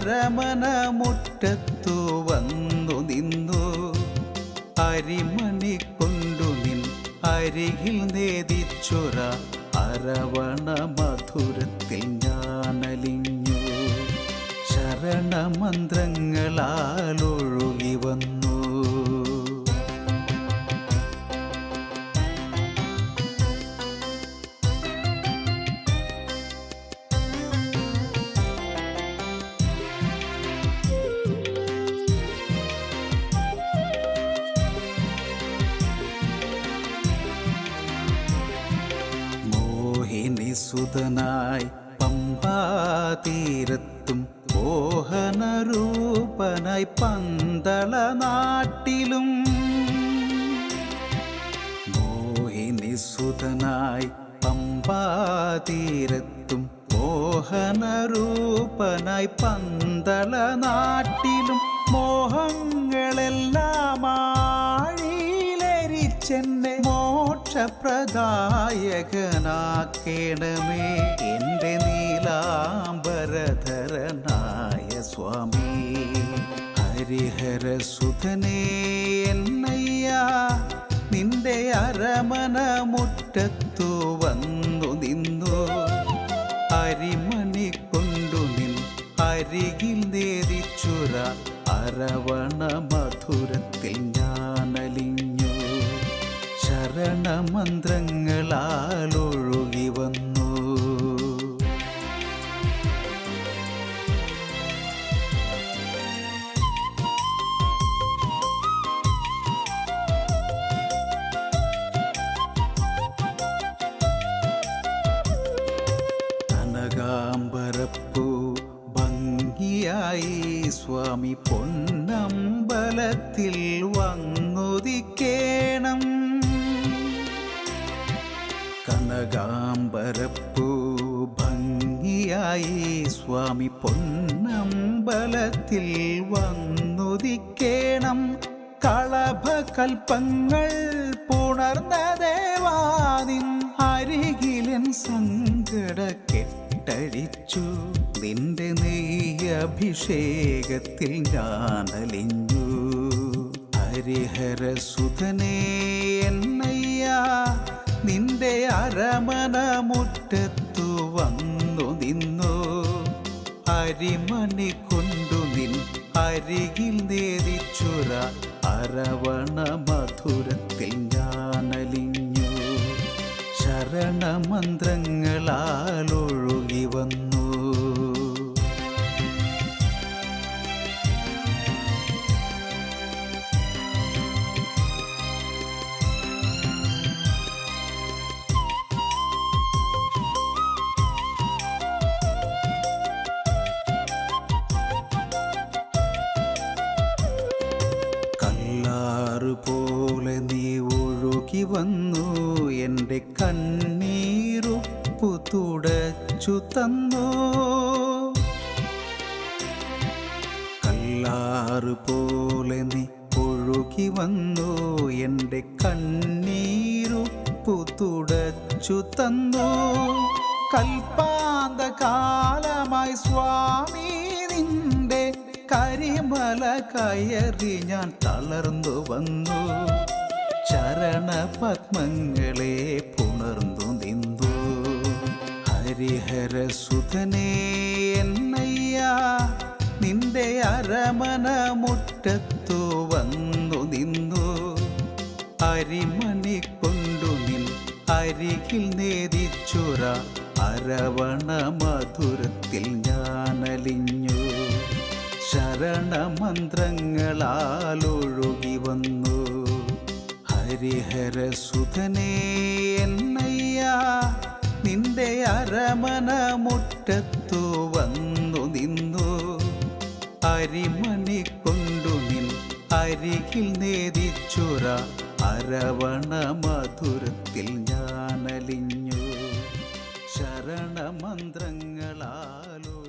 അരമന മുറ്റത്തു വന്നു നിന്നു. അരിമണി കൊണ്ടു നിൻ അരികിൽ നേതിച്ചുറ അരവണ മധുരത്തിൽ ഞാനലിഞ്ഞു. ശരണമന്ത്രങ്ങളാലൊഴുകി വന്നു സുതനായി പമ്പാതീരത്തും മോഹനരൂപനായി പന്തള നാട്ടിലും മോഹിനി സുതനായി പമ്പാതീരത്തും മോഹനരൂപനായി പന്തള നാട്ടിലും മോഹങ്ങളെല്ലാം ആഴിയിലരിച്ചെന്നെ മോക്ഷപ്രദായകനാക്കേണമേ. എന്റെ നീലാംബരധരനായ സ്വാമി. ഹരിഹരസുധനേ എന്നയ്യ നിന്റെ അരമന മുറ്റത്തു വന്നു നിന്നു. അരിമണി കൊണ്ടു നിൻ അരികിൽ നേരിച്ചുര അരവണ ഞാനലിഞ്ഞു ശരണമന്ത്രങ്ങളാലൊഴുകി വന്നു കനകാംബരപ്പൂ ഭംഗിയായി സ്വാമി പൊന്നമ്പലത്തിൽ വന്നുദിക്കേണം. കനകാംബരപ്പൂ ഭംഗിയായി സ്വാമി പൊന്നമ്പലത്തിൽ വന്നുദിക്കേണം. കളഭകൽപ്പങ്ങൾ പുണർന്ന ദേവാദിൻ അരികിലൻ സങ്കട കെട്ടഴിച്ചു. നിന്റെ നെയ്യഭിഷേകത്തിൽ ഞാനലിഞ്ഞു. ഹരിഹരസുധനേ എന്നയ്യ നിന്റെ അരമന മുറ്റത്തു വന്നു നിന്നു. അരിമണി കൊണ്ടു നിൻ അരികിൽ നേരിച്ചുറ അരവണ മധുരത്തിൽ ഞാനലിഞ്ഞു. ശരണമന്ത്രങ്ങളാലൊഴുകി വന്നു കണ്ണീരുപ്പു തുടച്ചു തന്നു? കല്ലാറ് പോലെ നീ ഒഴുകി വന്നു? എന്റെ കണ്ണീരുപ്പു തുടച്ചു തന്നു? കൽപ്പാന്ത കാലമായി സ്വാമി നിന്റെ കരിമല കയറി ഞാൻ തളർന്നു വന്നു. ചരണപത്മങ്ങളെ പുണർന്നു നിന്നു ഹരിഹരസുധനേ എന്നയ്യാ നിന്റെ അരമന മുറ്റത്തു വന്നു നിന്നു. അരിമണി കൊണ്ടു നിൻ അരികിൽ നേതിച്ചുറ അരവണ മധുരത്തിൽ ഞാനലിഞ്ഞു. ശരണമന്ത്രങ്ങളാലൊഴുകി വന്നു. ഹരിഹര ഹരിഹരസുധനേ എന്നയ്യ നിന്റെ അരമന മുറ്റത്തു വന്നു നിന്നു. അരിമണി കൊണ്ടു നിൻ അരികിൽ നേതിച്ചുറ അരവണ മധുരത്തിൽ ഞാനലിഞ്ഞു. ശരണമന്ത്രങ്ങളാലോ